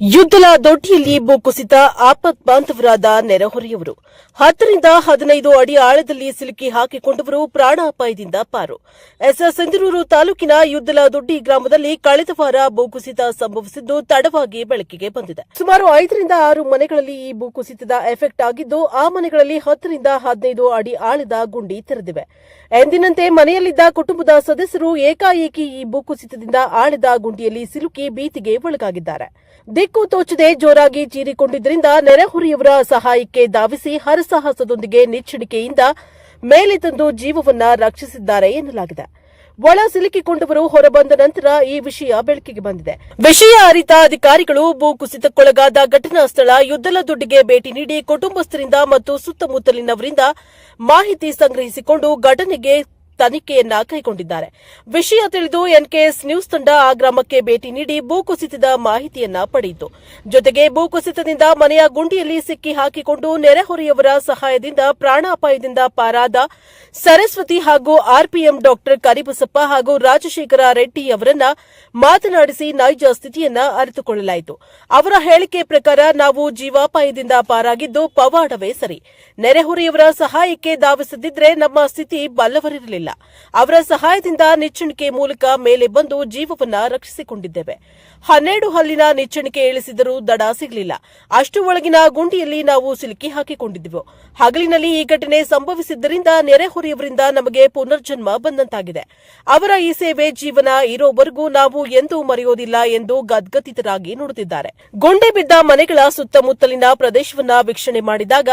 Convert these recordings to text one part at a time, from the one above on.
ಯುದ್ದಲ ದೊಡ್ಡಿಯಲ್ಲಿ ಭೂಕುಸಿತ ಆಪತ್ ಬಾಂಧವರಾದ ನೆರೆಹೊರೆಯವರು. ಹತ್ತರಿಂದ ಹದಿನೈದು ಅಡಿ ಆಳದಲ್ಲಿ ಸಿಲುಕಿ ಹಾಕಿಕೊಂಡವರು ಪ್ರಾಣಾಪಾಯದಿಂದ ಪಾರು. ಎಸ್ಎಸ್ ಸಿಂಧನೂರು ತಾಲೂಕಿನ ಯುದ್ದಲ ದೊಡ್ಡಿ ಗ್ರಾಮದಲ್ಲಿ ಕಳೆದ ವಾರ ಭೂಕುಸಿತ ಸಂಭವಿಸಿದ್ದು ತಡವಾಗಿ ಬೆಳಕಿಗೆ ಬಂದಿದೆ. ಸುಮಾರು ಐದರಿಂದ ಆರು ಮನೆಗಳಲ್ಲಿ ಈ ಭೂಕುಸಿತದ ಎಫೆಕ್ಟ್ ಆಗಿದ್ದು, ಆ ಮನೆಗಳಲ್ಲಿ ಹತ್ತರಿಂದ ಹದಿನೈದು ಅಡಿ ಆಳದ ಗುಂಡಿ ತೆರೆದಿವೆ. ಎಂದಿನಂತೆ ಮನೆಯಲ್ಲಿದ್ದ ಕುಟುಂಬದ ಸದಸ್ಯರು ಏಕಾಏಕಿ ಈ ಭೂಕುಸಿತದಿಂದ ಆಳದ ಗುಂಡಿಯಲ್ಲಿ ಸಿಲುಕಿ ಭೀತಿಗೆ ಒಳಗಾಗಿದ್ದಾರೆ. ದಿಕ್ಕು ತೋಚದೆ ಜೋರಾಗಿ ಚೀರಿಕೊಂಡಿದ್ದರಿಂದ ನೆರೆಹೊರೆಯವರ ಸಹಾಯಕ್ಕೆ ಧಾವಿಸಿ ಹರಸಾಹಸದೊಂದಿಗೆ ನಿಚ್ಚಣಿಕೆಯಿಂದ ಮೇಲೆ ತಂದು ಜೀವವನ್ನ ರಕ್ಷಿಸಿದ್ದಾರೆ ಎನ್ನಲಾಗಿದೆ. ಒಳ ಸಿಲುಕಿಕೊಂಡವರು ಹೊರಬಂದ ನಂತರ ಈ ವಿಷಯ ಬೆಳಕಿಗೆ ಬಂದಿದೆ. ವಿಷಯ ಅರಿತ ಅಧಿಕಾರಿಗಳು ಭೂಕುಸಿತಕ್ಕೊಳಗಾದ ಘಟನಾ ಸ್ಥಳ ಯುದ್ದಲದೊಡ್ಡಿಗೆ ಭೇಟಿ ನೀಡಿ ಕುಟುಂಬಸ್ಥರಿಂದ ಮತ್ತು ಸುತ್ತಮುತ್ತಲಿನವರಿಂದ ಮಾಹಿತಿ ಸಂಗ್ರಹಿಸಿಕೊಂಡು ಘಟನೆಗೆ ತನಿಖೆಯನ್ನ ಕೈಗೊಂಡಿದ್ದಾರೆ. ವಿಷಯ ತಿಳಿದು ಎನ್ಕೆಎಸ್ ನ್ಯೂಸ್ ತಂಡ ಆ ಗ್ರಾಮಕ್ಕೆ ಭೇಟಿ ನೀಡಿ ಭೂಕುಸಿತದ ಮಾಹಿತಿಯನ್ನ ಪಡೆಯಿತು. ಜೊತೆಗೆ ಭೂಕುಸಿತದಿಂದ ಮನೆಯ ಗುಂಡಿಯಲ್ಲಿ ಸಿಕ್ಕಿ ಹಾಕಿಕೊಂಡು ನೆರೆಹೊರೆಯವರ ಸಹಾಯದಿಂದ ಪ್ರಾಣಾಪಾಯದಿಂದ ಪಾರಾದ ಸರಸ್ವತಿ ಹಾಗೂ ಆರ್ಪಿಎಂ ಡಾಕ್ಟರ್ ಕರಿಬಸಪ್ಪ ಹಾಗೂ ರಾಜಶೇಖರ ರೆಡ್ಡಿ ಅವರನ್ನ ಮಾತನಾಡಿಸಿ ನೈಜ ಸ್ಥಿತಿಯನ್ನ ಅರಿತುಕೊಳ್ಳಲಾಯಿತು. ಅವರ ಹೇಳಿಕೆ ಪ್ರಕಾರ ನಾವು ಜೀವಾಪಾಯದಿಂದ ಪಾರಾಗಿದ್ದು ಪವಾಡವೇ ಸರಿ. ನೆರೆಹೊರೆಯವರ ಸಹಾಯಕ್ಕೆ ಧಾವಿಸದಿದ್ರೆ ನಮ್ಮ ಸ್ಥಿತಿ ಬಲ್ಲವರಿರಲಿಲ್ಲ. ಅವರ ಸಹಾಯದಿಂದ ನಿಚ್ಚಣಿಕೆ ಮೂಲಕ ಮೇಲೆ ಬಂದು ಜೀವವನ್ನ ರಕ್ಷಿಸಿಕೊಂಡಿದ್ದೇವೆ. ಹನ್ನೆರಡು ಹಲ್ಲಿನ ನಿಚ್ಚಣಿಕೆ ಇಳಿಸಿದರೂ ದಡ ಸಿಗಲಿಲ್ಲ. ಅಷ್ಟು ಒಳಗಿನ ಗುಂಡಿಯಲ್ಲಿ ನಾವು ಸಿಲುಕಿ ಹಾಕಿಕೊಂಡಿದ್ದೆವು. ಹಗಲಿನಲ್ಲಿ ಈ ಘಟನೆ ಸಂಭವಿಸಿದ್ದರಿಂದ ನೆರೆಹೊರೆಯವರಿಂದ ನಮಗೆ ಪುನರ್ಜನ್ಮ ಬಂದಂತಾಗಿದೆ. ಅವರ ಈ ಸೇವೆ ಜೀವನ ಇರೋವರೆಗೂ ನಾವು ಎಂದೂ ಮರೆಯೋದಿಲ್ಲ ಎಂದು ಗದ್ಗತಿತರಾಗಿ ನುಡಿದಿದ್ದಾರೆ. ಗುಂಡಿ ಬಿದ್ದ ಮನೆಗಳ ಸುತ್ತಮುತ್ತಲಿನ ಪ್ರದೇಶವನ್ನ ವೀಕ್ಷಣೆ ಮಾಡಿದಾಗ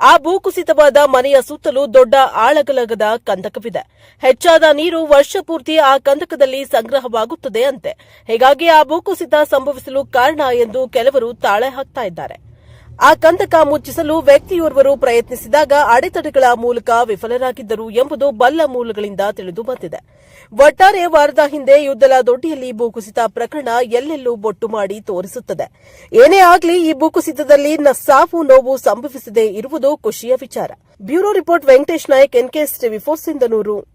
ಆ ಭೂಕುಸಿತವಾದ ಮನೆಯ ಸುತ್ತಲೂ ದೊಡ್ಡ ಆಳಗಲಗದ ಕಂದಕವಿದೆ. ಹೆಚ್ಚಾದ ನೀರು ವರ್ಷಪೂರ್ತಿ ಆ ಕಂದಕದಲ್ಲಿ ಸಂಗ್ರಹವಾಗುತ್ತದೆ ಅಂತೆ. ಹೀಗಾಗಿ ಆ ಭೂಕುಸಿತ ಸಂಭವಿಸಲು ಕಾರಣ ಎಂದು ಕೆಲವರು ತಾಳೆ ಹಾಕ್ತಾ ಇದ್ದಾರೆ. ಆ ಕಂದಕ ಮುಚ್ಚಿಸಲು ವ್ಯಕ್ತಿಯೋರ್ವರು ಪ್ರಯತ್ನಿಸಿದಾಗ ಅಡೆತಡೆಗಳ ಮೂಲಕ ವಿಫಲರಾಗಿದ್ದರು ಎಂಬುದು ಬಲ್ಲ ಮೂಲಗಳಿಂದ ತಿಳಿದು ಬಂದಿದೆ. ಒಟ್ಟಾರೆ ವಾರದ ಹಿಂದೆ ಯುದ್ದಲ ದೊಡ್ಡಿಯಲ್ಲಿ ಭೂಕುಸಿತ ಪ್ರಕರಣ ಎಲ್ಲೆಲ್ಲೂ ಬೊಟ್ಟು ಮಾಡಿ ತೋರಿಸುತ್ತದೆ. ಏನೇ ಆಗಲಿ ಈ ಭೂಕುಸಿತದಲ್ಲಿ ಸಾವು ನೋವು ಸಂಭವಿಸದೇ ಇರುವುದು ಖುಷಿಯ ವಿಚಾರ. Bureau report Venkatesh Nayak, NKS TV four, Sindhanur.